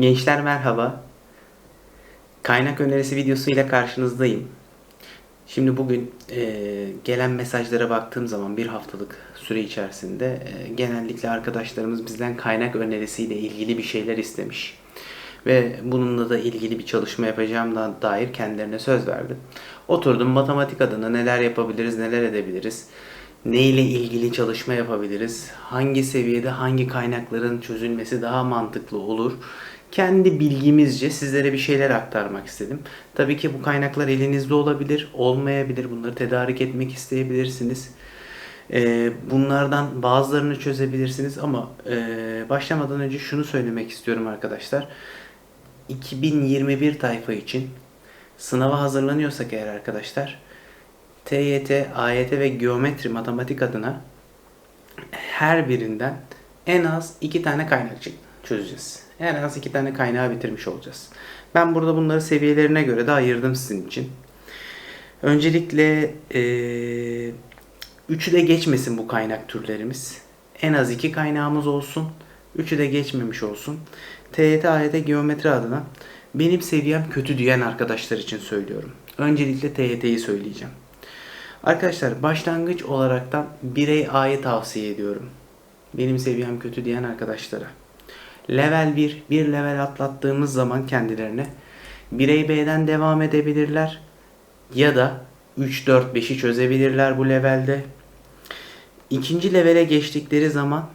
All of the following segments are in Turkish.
Gençler merhaba. Kaynak önerisi videosu ile karşınızdayım. Şimdi bugün e, gelen mesajlara baktığım zaman bir haftalık süre içerisinde e, genellikle arkadaşlarımız bizden kaynak önerisiyle ilgili bir şeyler istemiş. Ve bununla da ilgili bir çalışma yapacağımdan dair kendilerine söz verdim. Oturdum matematik adına neler yapabiliriz, neler edebiliriz, ne ile ilgili çalışma yapabiliriz, hangi seviyede hangi kaynakların çözülmesi daha mantıklı olur. Kendi bilgimizce sizlere bir şeyler aktarmak istedim. Tabii ki bu kaynaklar elinizde olabilir, olmayabilir. Bunları tedarik etmek isteyebilirsiniz. Ee, bunlardan bazılarını çözebilirsiniz ama e, başlamadan önce şunu söylemek istiyorum arkadaşlar. 2021 tayfa için sınava hazırlanıyorsak eğer arkadaşlar TYT, AYT ve geometri matematik adına her birinden en az iki tane kaynak çözeceğiz. En az iki tane kaynağı bitirmiş olacağız. Ben burada bunları seviyelerine göre de ayırdım sizin için. Öncelikle e, üçü de geçmesin bu kaynak türlerimiz. En az iki kaynağımız olsun. Üçü de geçmemiş olsun. TYT, AYT, geometri adına benim seviyem kötü diyen arkadaşlar için söylüyorum. Öncelikle TYT'yi söyleyeceğim. Arkadaşlar başlangıç olaraktan birey A'yı tavsiye ediyorum. Benim seviyem kötü diyen arkadaşlara. Level 1, bir level atlattığımız zaman kendilerine birey B'den devam edebilirler. Ya da 3, 4, 5'i çözebilirler bu levelde. İkinci levele geçtikleri zaman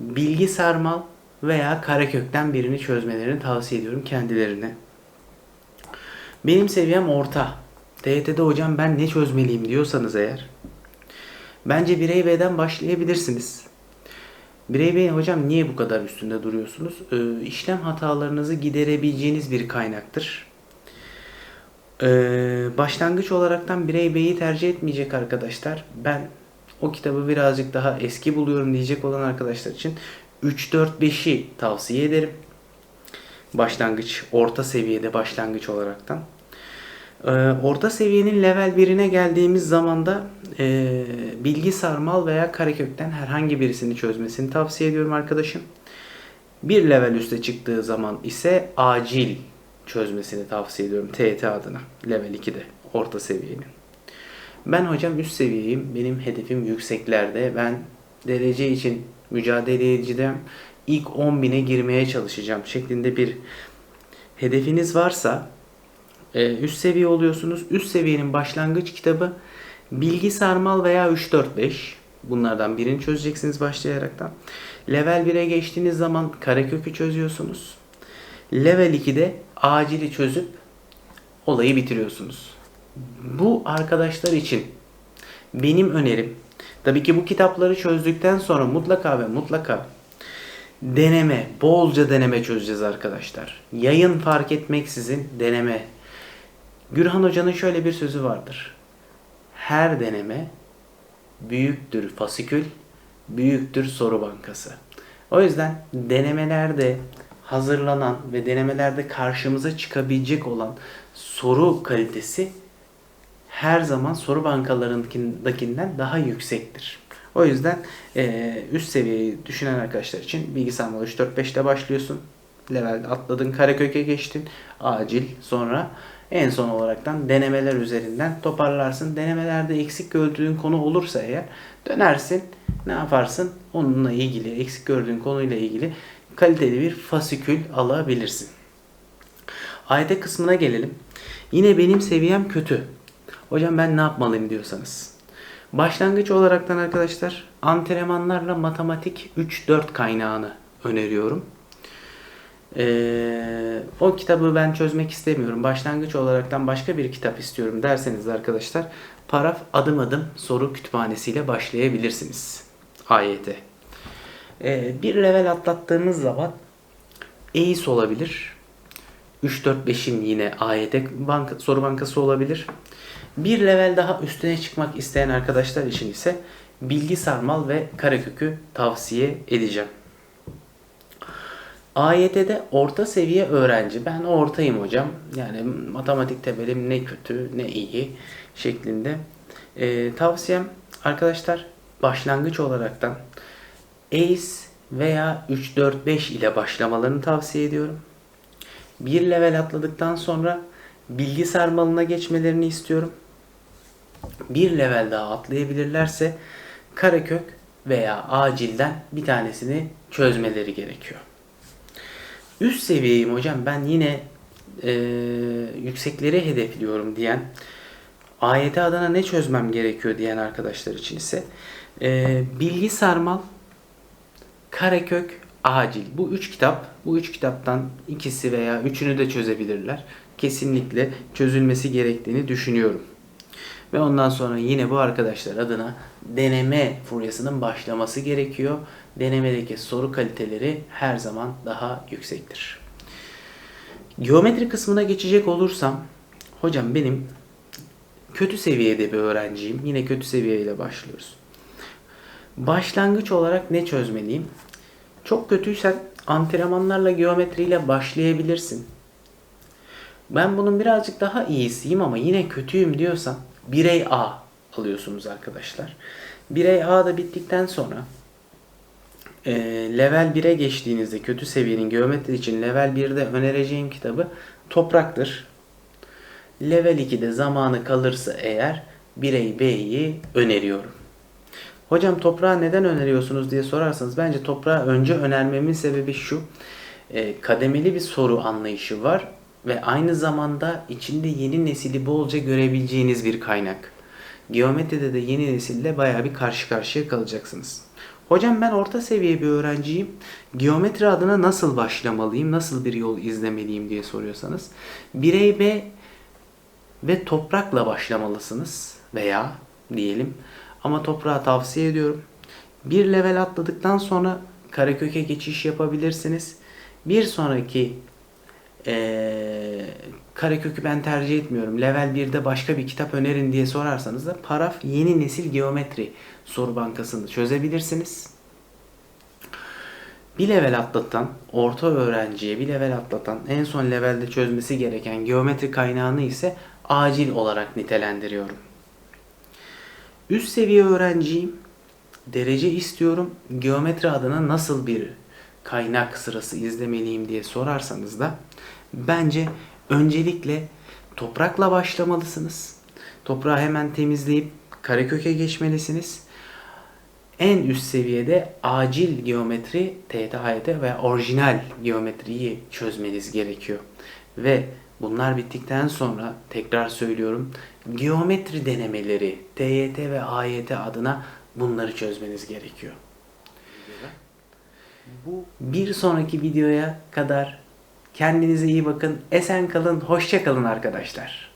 bilgi sarmal veya karekökten birini çözmelerini tavsiye ediyorum kendilerine. Benim seviyem orta. TYT'de hocam ben ne çözmeliyim diyorsanız eğer bence birey B'den başlayabilirsiniz. Birey Bey hocam niye bu kadar üstünde duruyorsunuz? Ee, işlem hatalarınızı giderebileceğiniz bir kaynaktır. Ee, başlangıç olaraktan Birey Bey'i tercih etmeyecek arkadaşlar. Ben o kitabı birazcık daha eski buluyorum diyecek olan arkadaşlar için 3-4-5'i tavsiye ederim. Başlangıç, orta seviyede başlangıç olaraktan. Ee, orta seviyenin level 1'ine geldiğimiz zaman da e, bilgi sarmal veya karekökten herhangi birisini çözmesini tavsiye ediyorum arkadaşım. Bir level üste çıktığı zaman ise acil çözmesini tavsiye ediyorum TET adına level 2'de orta seviyenin. Ben hocam üst seviyeyim. Benim hedefim yükseklerde. Ben derece için mücadele edeceğim. İlk 10.000'e girmeye çalışacağım şeklinde bir hedefiniz varsa üst seviye oluyorsunuz. Üst seviyenin başlangıç kitabı Bilgi Sarmal veya 345. Bunlardan birini çözeceksiniz başlayaraktan. Level 1'e geçtiğiniz zaman karekökü çözüyorsunuz. Level 2'de acili çözüp olayı bitiriyorsunuz. Bu arkadaşlar için benim önerim tabii ki bu kitapları çözdükten sonra mutlaka ve mutlaka deneme, bolca deneme çözeceğiz arkadaşlar. Yayın fark etmeksizin deneme. Gürhan Hoca'nın şöyle bir sözü vardır. Her deneme büyüktür fasikül, büyüktür soru bankası. O yüzden denemelerde hazırlanan ve denemelerde karşımıza çıkabilecek olan soru kalitesi her zaman soru bankalarındakinden daha yüksektir. O yüzden üst seviyeyi düşünen arkadaşlar için bilgisayar modu 3-4-5'te başlıyorsun. Level atladın, kareköke geçtin. Acil sonra en son olaraktan denemeler üzerinden toparlarsın. Denemelerde eksik gördüğün konu olursa eğer dönersin. Ne yaparsın? Onunla ilgili, eksik gördüğün konuyla ilgili kaliteli bir fasikül alabilirsin. AYT kısmına gelelim. Yine benim seviyem kötü. Hocam ben ne yapmalıyım diyorsanız. Başlangıç olaraktan arkadaşlar antrenmanlarla matematik 3-4 kaynağını öneriyorum. Ee, o kitabı ben çözmek istemiyorum. Başlangıç olaraktan başka bir kitap istiyorum derseniz arkadaşlar Paraf adım adım soru kütüphanesiyle başlayabilirsiniz. AYT. Ee, bir level atlattığınız zaman EIS olabilir. 3-4-5'in yine AYT banka, soru bankası olabilir. Bir level daha üstüne çıkmak isteyen arkadaşlar için ise bilgi sarmal ve karekökü tavsiye edeceğim. AYT'de orta seviye öğrenci. Ben ortayım hocam. Yani matematik temelim ne kötü ne iyi şeklinde. Ee, tavsiyem arkadaşlar başlangıç olaraktan ACE veya 3-4-5 ile başlamalarını tavsiye ediyorum. Bir level atladıktan sonra bilgi sarmalına geçmelerini istiyorum. Bir level daha atlayabilirlerse karekök veya acilden bir tanesini çözmeleri gerekiyor. Üst seviyeyim hocam ben yine e, yüksekleri hedefliyorum diyen AYT adına ne çözmem gerekiyor diyen arkadaşlar için ise e, bilgi sarmal, karekök, acil. Bu üç kitap, bu üç kitaptan ikisi veya üçünü de çözebilirler. Kesinlikle çözülmesi gerektiğini düşünüyorum. Ve ondan sonra yine bu arkadaşlar adına deneme furyasının başlaması gerekiyor. Denemedeki soru kaliteleri her zaman daha yüksektir. Geometri kısmına geçecek olursam, hocam benim kötü seviyede bir öğrenciyim. Yine kötü seviyeyle başlıyoruz. Başlangıç olarak ne çözmeliyim? Çok kötüysen antrenmanlarla geometriyle başlayabilirsin. Ben bunun birazcık daha iyisiyim ama yine kötüyüm diyorsan birey A alıyorsunuz arkadaşlar. Birey A da bittikten sonra e, level 1'e geçtiğinizde kötü seviyenin geometri için level 1'de önereceğim kitabı Toprak'tır. Level 2'de zamanı kalırsa eğer birey B'yi öneriyorum. Hocam toprağı neden öneriyorsunuz diye sorarsanız bence toprağı önce önermemin sebebi şu. E, kademeli bir soru anlayışı var ve aynı zamanda içinde yeni nesili bolca görebileceğiniz bir kaynak. Geometride de yeni nesille baya bir karşı karşıya kalacaksınız. Hocam ben orta seviye bir öğrenciyim. Geometri adına nasıl başlamalıyım, nasıl bir yol izlemeliyim diye soruyorsanız. Birey B ve toprakla başlamalısınız veya diyelim ama toprağı tavsiye ediyorum. Bir level atladıktan sonra kareköke geçiş yapabilirsiniz. Bir sonraki ee, karekökü ben tercih etmiyorum. Level 1'de başka bir kitap önerin diye sorarsanız da paraf yeni nesil geometri soru bankasını çözebilirsiniz. Bir level atlatan, orta öğrenciye bir level atlatan, en son levelde çözmesi gereken geometri kaynağını ise acil olarak nitelendiriyorum. Üst seviye öğrenciyim. Derece istiyorum. Geometri adına nasıl bir kaynak sırası izlemeliyim diye sorarsanız da bence öncelikle toprakla başlamalısınız. Toprağı hemen temizleyip kareköke geçmelisiniz. En üst seviyede acil geometri, TYT, ve orijinal geometriyi çözmeniz gerekiyor. Ve bunlar bittikten sonra tekrar söylüyorum geometri denemeleri TYT ve AYT adına bunları çözmeniz gerekiyor. Bu bir sonraki videoya kadar kendinize iyi bakın. Esen kalın, hoşça kalın arkadaşlar.